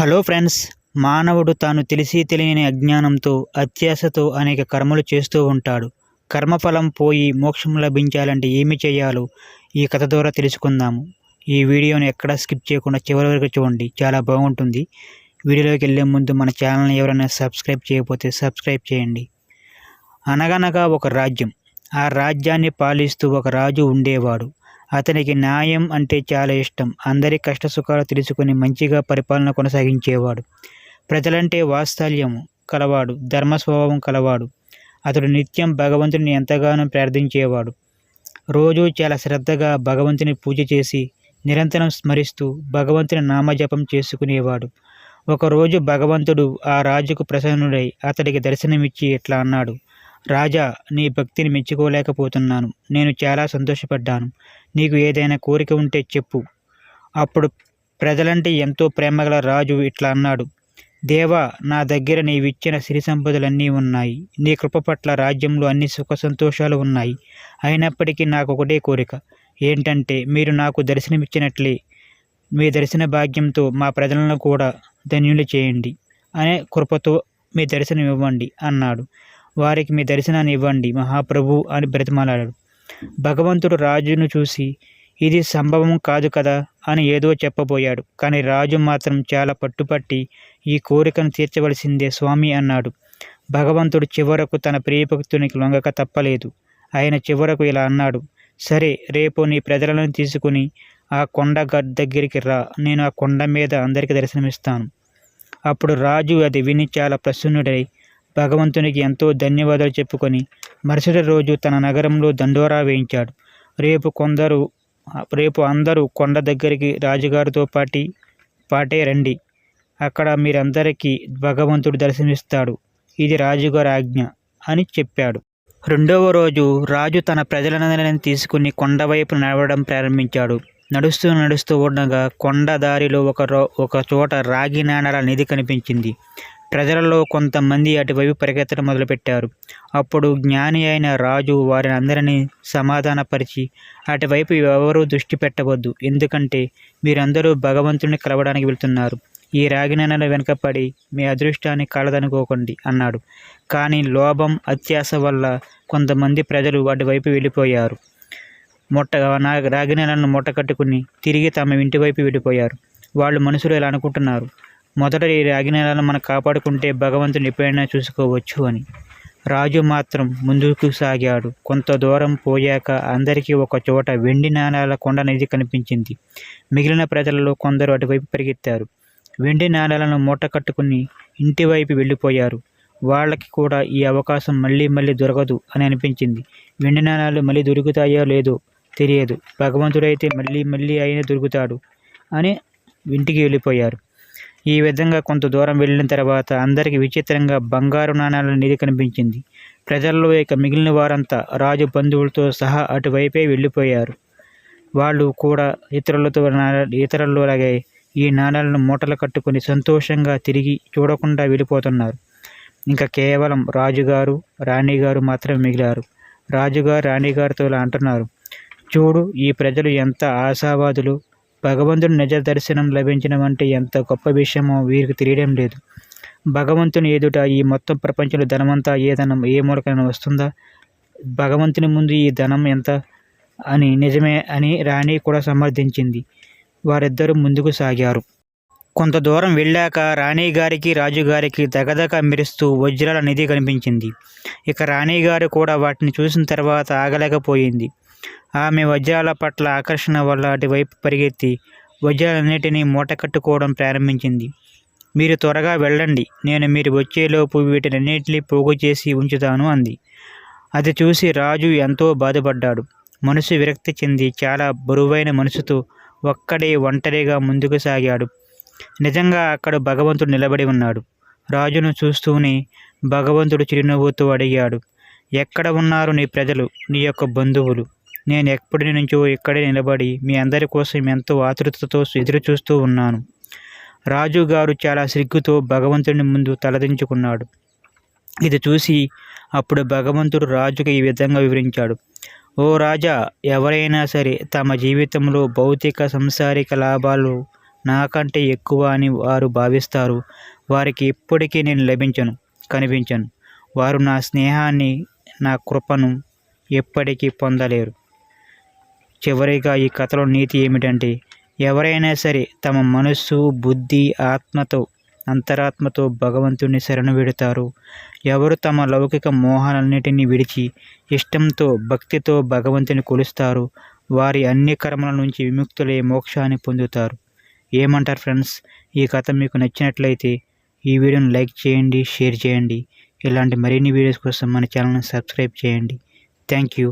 Hello friends మానవుడు తాను తెలిసి తెలియని అజ్ఞానంతో అత్యాశతో అనేక కర్మలు చేస్తూ ఉంటాడు. కర్మఫలం పోయి మోక్షం లభించాలంటే ఏమి చేయాలో ఈ కథ ద్వారా తెలుసుకుందాము. ఈ వీడియోని ఎక్కడా స్కిప్ చేయకుండా చివరి వరకు చూడండి చాలా బాగుంటుంది. వీడియోలోకి వెళ్ళే ముందు మన ఛానల్ని ఎవరైనా సబ్స్క్రైబ్ చేయకపోతే సబ్స్క్రైబ్ చేయండి. అనగనగా ఒక రాజ్యం. ఆ రాజ్యాన్ని పాలిస్తూ ఒక రాజు ఉండేవాడు. అతనికి న్యాయం అంటే చాలా ఇష్టం. అందరి కష్టసుఖాలు తెలుసుకొని మంచిగా పరిపాలన కొనసాగించేవాడు. ప్రజలంటే వాత్సల్యము కలవాడు ధర్మ స్వభావం కలవాడు. అతడు నిత్యం భగవంతుని ఎంతగానో ప్రార్థించేవాడు. రోజు చాలా శ్రద్ధగా భగవంతుని పూజ చేసి నిరంతరం స్మరిస్తూ భగవంతుని నామజపం చేసుకునేవాడు. ఒకరోజు భగవంతుడు ఆ రాజుకు ప్రసన్నుడై అతడికి దర్శనమిచ్చి ఇట్లా అన్నాడు? రాజా నీ భక్తిని మెచ్చుకోలేకపోతున్నాను. నేను చాలా సంతోషపడ్డాను. నీకు ఏదైనా కోరిక ఉంటే చెప్పు. అప్పుడు ప్రజలంటే ఎంతో ప్రేమగల రాజు ఇట్లా అన్నాడు. దేవా నా దగ్గర నీవిచ్చిన సిరి సంపదలన్నీ ఉన్నాయి. నీ కృప పట్ల రాజ్యంలో అన్ని సుఖ సంతోషాలు ఉన్నాయి. అయినప్పటికీ నాకు ఒకటే కోరిక. ఏంటంటే మీరు నాకు దర్శనమిచ్చినట్లే. మీ దర్శన భాగ్యంతో మా ప్రజలను కూడా ధన్యులు చేయండి. అనే కృపతో మీ దర్శనం ఇవ్వండి అన్నాడు. వారికి మీ దర్శనాన్ని ఇవ్వండి మహాప్రభు అని బ్రతిమాలాడు భగవంతుడు రాజును చూసి ఇది సంభవం కాదు కదా అని ఏదో చెప్పబోయాడు కానీ రాజు మాత్రం చాలా పట్టుపట్టి ఈ కోరికను తీర్చవలసిందే స్వామి అన్నాడు. భగవంతుడు చివరకు తన ప్రియభక్తునికి లొంగక తప్పలేదు. ఆయన చివరకు ఇలా అన్నాడు సరే రేపు నీ ప్రజలను తీసుకుని ఆ కొండ దగ్గరికి రా నేను ఆ కొండ మీద అందరికీ దర్శనమిస్తాను. అప్పుడు రాజు అది విని చాలా ప్రసన్నుడై భగవంతునికి ఎంతో ధన్యవాదాలు చెప్పుకొని మరుసటి రోజు తన నగరంలో దండోరా వేయించాడు. రేపు కొందరు రేపు అందరూ కొండ దగ్గరికి రాజుగారితో పాటి పాటే రండి. అక్కడ మీరందరికీ భగవంతుడు దర్శనమిస్తాడు. ఇది రాజుగారి ఆజ్ఞ అని చెప్పాడు. రెండవ రోజు రాజు తన ప్రజలందరిని తీసుకుని కొండ వైపు నడవడం ప్రారంభించాడు. నడుస్తూ నడుస్తూ ఉండగా కొండ దారిలో ఒక రో ఒక చోట రాగి నాణాల నిధి కనిపించింది. ప్రజలలో కొంతమంది అటువైపు పరిగెత్తడం మొదలుపెట్టారు. అప్పుడు జ్ఞాని అయిన రాజు వారిని అందరినీ సమాధానపరిచి అటువైపు ఎవరూ దృష్టి పెట్టవద్దు. ఎందుకంటే మీరందరూ భగవంతుని కలవడానికి వెళ్తున్నారు. ఈ రాగినాణాల వెనుకపడి మీ అదృష్టాన్ని కలదనుకోకండి అన్నాడు. కానీ లోభం అత్యాశ వల్ల కొంతమంది ప్రజలు అటువైపు వెళ్ళిపోయారు. మొట్ట రాగినాలను మూట కట్టుకుని తిరిగి తమ ఇంటి వైపు వెళ్ళిపోయారు. వాళ్ళు మనుషులు ఇలా అనుకుంటున్నారు? మొదట ఈ రాగినాలను మనం కాపాడుకుంటే భగవంతుని ఎప్పుడైనా చూసుకోవచ్చు అని. రాజు మాత్రం ముందుకు సాగాడు. కొంత దూరం పోయాక అందరికీ ఒక చోట వెండి నాణాల కొండ అనేది కనిపించింది. మిగిలిన ప్రజలలో కొందరు అటువైపు పరిగెత్తారు. వెండి నాణాలను మూట కట్టుకుని ఇంటి వైపు వెళ్ళిపోయారు. వాళ్ళకి కూడా ఈ అవకాశం మళ్ళీ మళ్ళీ దొరకదు అని అనిపించింది. వెండి నాణాలు మళ్ళీ దొరుకుతాయో లేదో తెలియదు. భగవంతుడైతే మళ్ళీ మళ్ళీ అయినా దొరుకుతాడు అని ఇంటికి వెళ్ళిపోయారు. ఈ విధంగా కొంత దూరం వెళ్ళిన తర్వాత అందరికీ విచిత్రంగా బంగారు నాణాల నిధి కనిపించింది. ప్రజల్లో ఇక మిగిలిన వారంతా రాజు బంధువులతో సహా అటువైపే వెళ్ళిపోయారు. వాళ్ళు కూడా ఇతరులతో ఇతరులలాగే ఈ నాణాలను మూటలు కట్టుకుని సంతోషంగా తిరిగి చూడకుండా వెళ్ళిపోతున్నారు. ఇంకా కేవలం రాజుగారు రాణిగారు మాత్రమే మిగిలారు. రాజుగారు రాణిగారితో ఇలా అంటున్నారు. చూడు ఈ ప్రజలు ఎంత ఆశావాదులు భగవంతుని నిజ దర్శనం లభించడం అంటే ఎంత గొప్ప విషయమో వీరికి తెలియడం లేదు. భగవంతుని ఎదుట ఈ మొత్తం ప్రపంచంలో ధనమంతా ఏ ధనం ఏ మూలకైనా వస్తుందా? భగవంతుని ముందు ఈ ధనం ఎంత అని నిజమే అని రాణి కూడా సమర్థించింది. వారిద్దరూ ముందుకు సాగారు. కొంత దూరం వెళ్ళాక రాణిగారికి రాజుగారికి దగదగ మెరుస్తూ వజ్రాల నిధి కనిపించింది. ఇక రాణిగారు కూడా వాటిని చూసిన తర్వాత ఆగలేకపోయింది. ఆమె వజ్రాల పట్ల ఆకర్షణ వల్ల అటువైపు పరిగెత్తి వజ్రాలన్నిటినీ మూట కట్టుకోవడం ప్రారంభించింది. మీరు త్వరగా వెళ్ళండి. నేను మీరు వచ్చేలోపు వీటినన్నింటినీ పోగు చేసి ఉంచుతాను అంది. అది చూసి రాజు ఎంతో బాధపడ్డాడు. మనసు విరక్తి చెంది చాలా బరువైన మనసుతో ఒక్కడే ఒంటరిగా ముందుకు సాగాడు. నిజంగా అక్కడ భగవంతుడు నిలబడి ఉన్నాడు. రాజును చూస్తూనే భగవంతుడు చిరునవ్వుతూ అడిగాడు ఎక్కడ ఉన్నారు నీ ప్రజలు? నీ యొక్క బంధువులు? నేను ఎప్పటి నుంచో ఇక్కడే నిలబడి మీ అందరి కోసం ఎంతో ఆతృతతో ఎదురుచూస్తూ ఉన్నాను. ఉన్నాను రాజుగారు చాలా సిగ్గుతో భగవంతుని ముందు తలదించుకున్నాడు. ఇది చూసి అప్పుడు భగవంతుడు రాజుకు ఈ విధంగా వివరించాడు. ఓ రాజా ఎవరైనా సరే తమ జీవితంలో భౌతిక సంసారిక లాభాలు నాకంటే ఎక్కువ అని వారు భావిస్తారు. వారికి ఎప్పటికీ నేను లభించను కనిపించను. వారు నా స్నేహాన్ని నా కృపను ఎప్పటికీ పొందలేరు. చివరిగా ఈ కథలో నీతి ఏమిటంటే ఎవరైనా సరే తమ మనస్సు బుద్ధి ఆత్మతో అంతరాత్మతో భగవంతుని శరణు వెడుతారు ఎవరు తమ లౌకిక మోహాలన్నిటినీ విడిచి ఇష్టంతో భక్తితో భగవంతుని కొలుస్తారు. వారి అన్ని కర్మల నుంచి విముక్తులై మోక్షాన్ని పొందుతారు. ఏమంటారు ఫ్రెండ్స్? ఈ కథ మీకు నచ్చినట్లయితే ఈ వీడియోని లైక్ చేయండి షేర్ చేయండి. ఇలాంటి మరిన్ని వీడియోస్ కోసం మన ఛానల్ని సబ్స్క్రైబ్ చేయండి. Thank you.